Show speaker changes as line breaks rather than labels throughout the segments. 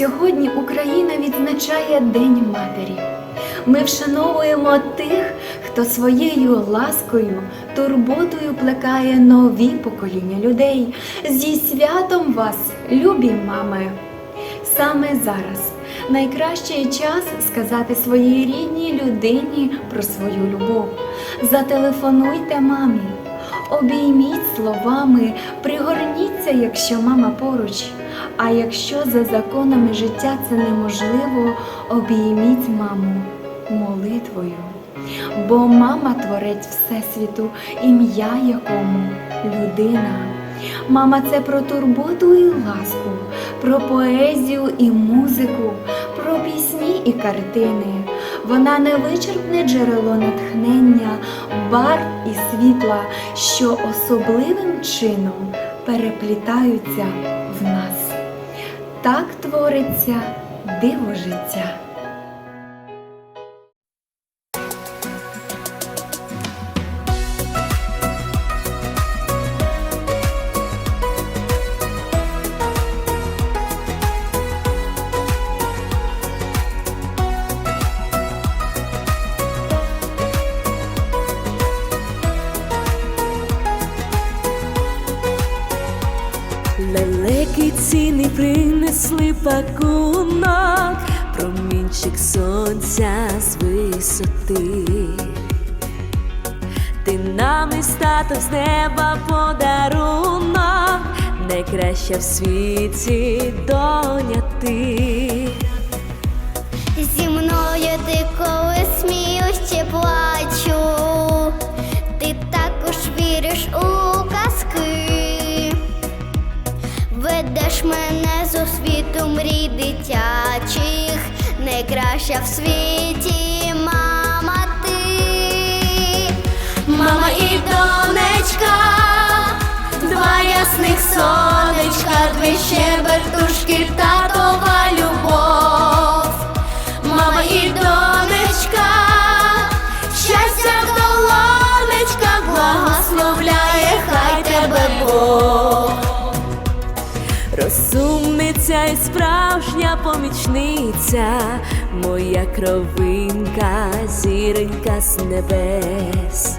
Сьогодні Україна відзначає День Матері. Ми вшановуємо тих, хто своєю ласкою, турботою плекає нові покоління людей. Зі святом вас, любі мами! Саме зараз найкращий час сказати своїй рідній людині про свою любов. Зателефонуйте мамі, обійміть словами, пригорніться, якщо мама поруч. А якщо за законами життя це неможливо, обійміть маму молитвою. Бо мама творець Всесвіту, ім'я якому людина. Мама це про турботу і ласку, про поезію і музику, про пісні і картини. Вона невичерпне джерело натхнення, барв і світла, що особливим чином переплітаються в нас. Так твориться диво життя.
Пакунок, промінчик сонця з висоти. Ти нам із татом з неба подарунок, найкраща в світі доня ти.
Зі мною ти коли сміюсь чи плачу, ти також віриш у казки, ведеш мене зо світу мрій дитячих, найкраща в світі мама ти,
Мама і донечка, два ясних сонечка, дві щебетушки, татова любов. Мама і донечка, Розумниця і справжня помічниця, моя кровинка, зіронька з небес.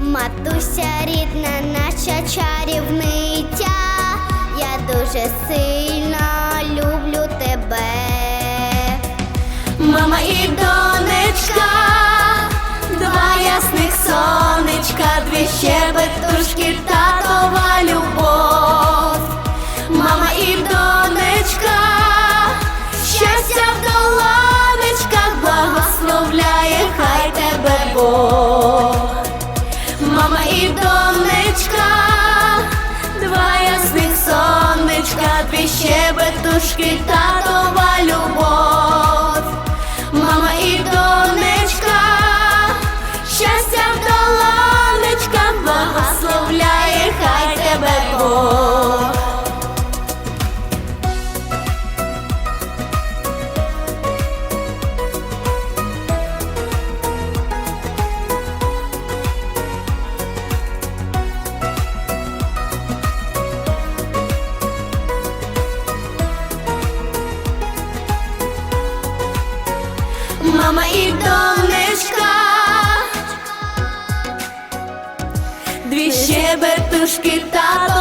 матуся рідна, наша чарівниця, я дуже сильно люблю тебе.
Мама і донечка, два ясних сонечка, дві щебетушки, татова щебетушки, татова щебетушки,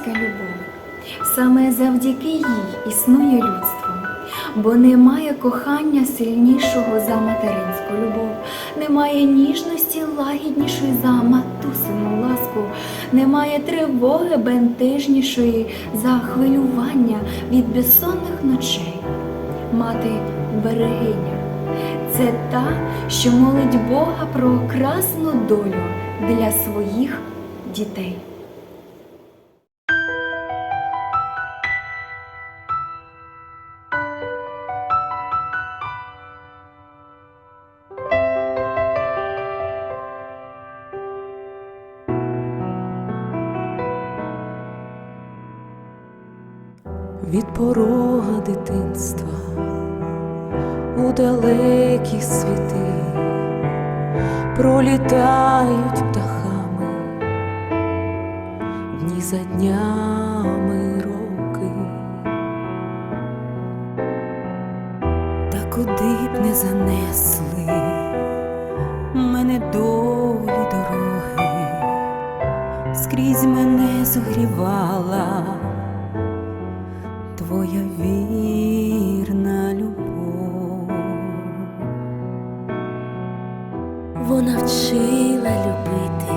Материнська любов. Саме завдяки їй існує людство. Бо немає кохання сильнішого за материнську любов, немає ніжності лагіднішої за матусину ласку, немає тривоги бентежнішої за хвилювання від безсонних ночей. Мати берегиня це та, що молить Бога про красну долю для своїх дітей.
Від порога дитинства у далекі світи пролітають птахами дні за днями роки, та куди б не занесли мене долі дороги, скрізь мене зогрівала твоя вірна любов. Вона вчила любити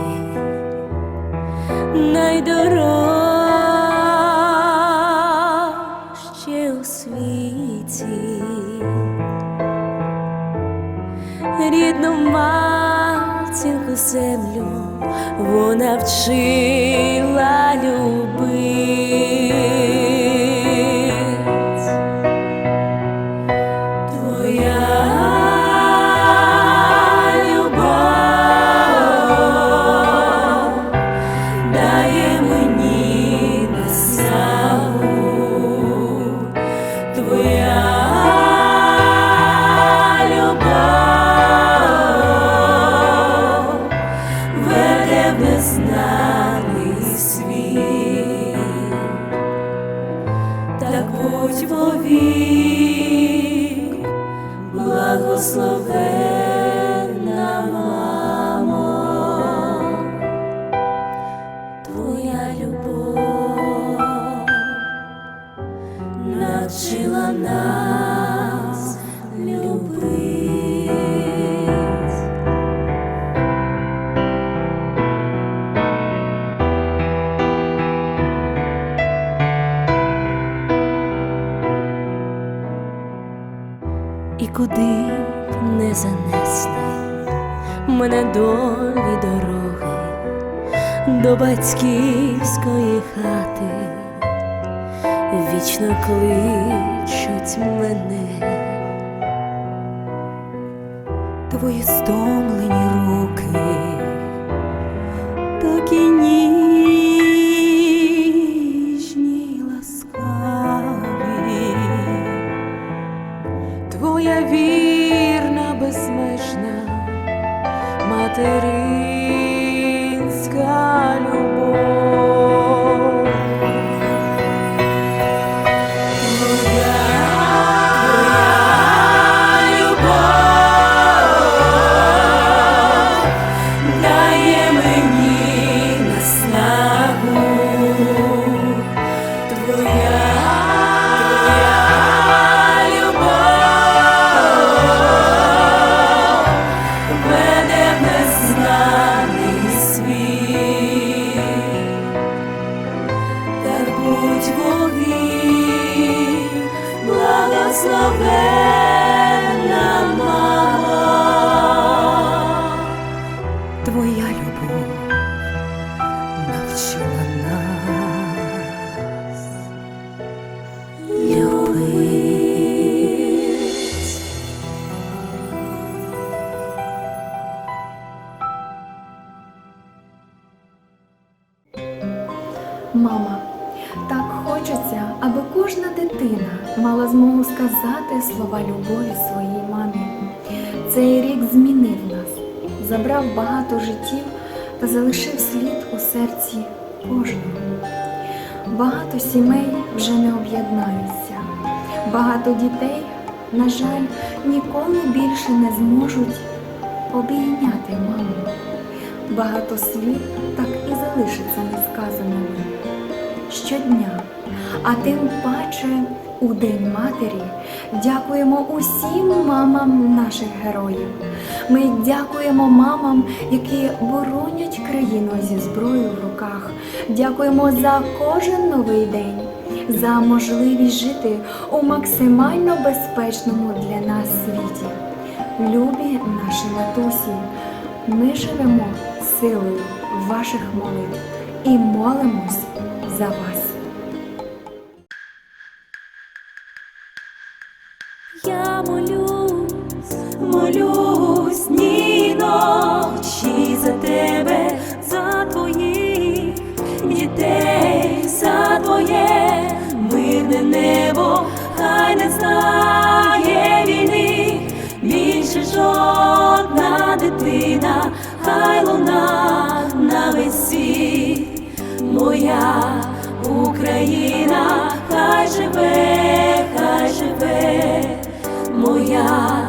найдорожче у світі, рідну матінку землю вона вчила І куди б не занесли мене долі дороги до батьківської хати, вічно кличуть мене, твої стомлені руки,
аби кожна дитина мала змогу сказати слова любові своїй мамі. Цей рік змінив нас, забрав багато життів та залишив слід у серці кожного. Багато сімей вже не об'єднаються, багато дітей, на жаль, ніколи більше не зможуть обійняти маму. Багато слів так і залишиться несказаними. Щодня А тим паче у День Матері дякуємо усім мамам наших героїв. Ми дякуємо мамам, які боронять країну зі зброєю в руках. Дякуємо за кожен новий день, за можливість жити у максимально безпечному для нас світі. Любі наші матусі, ми живемо силою ваших молитв і молимось за вас.
Знає війни, більше жодна дитина, хай луна на весь світ, моя Україна, хай живе, хай живе, моя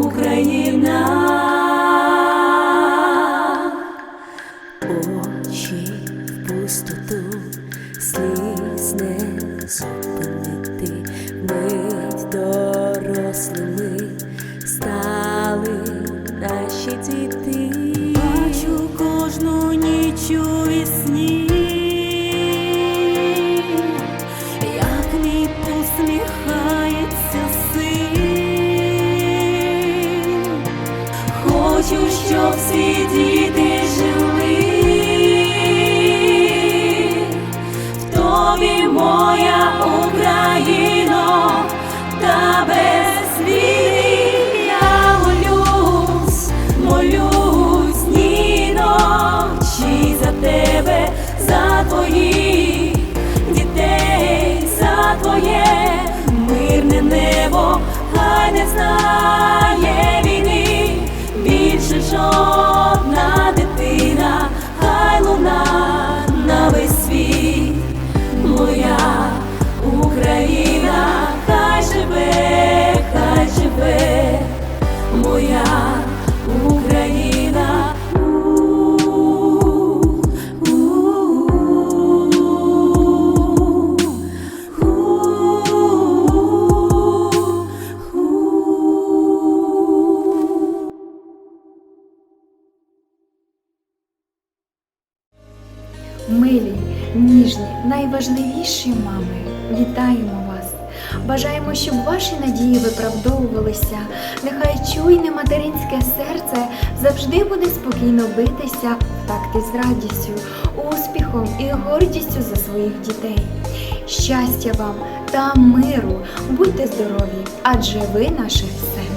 Україна. Очі в пустоту, сліз не зупинити,
closely найважливіші мами, вітаємо вас! Бажаємо, щоб ваші надії виправдовувалися. Нехай чуйне материнське серце завжди буде спокійно битися в такти з радістю, успіхом і гордістю за своїх дітей. Щастя вам та миру, будьте здорові, адже ви наше все.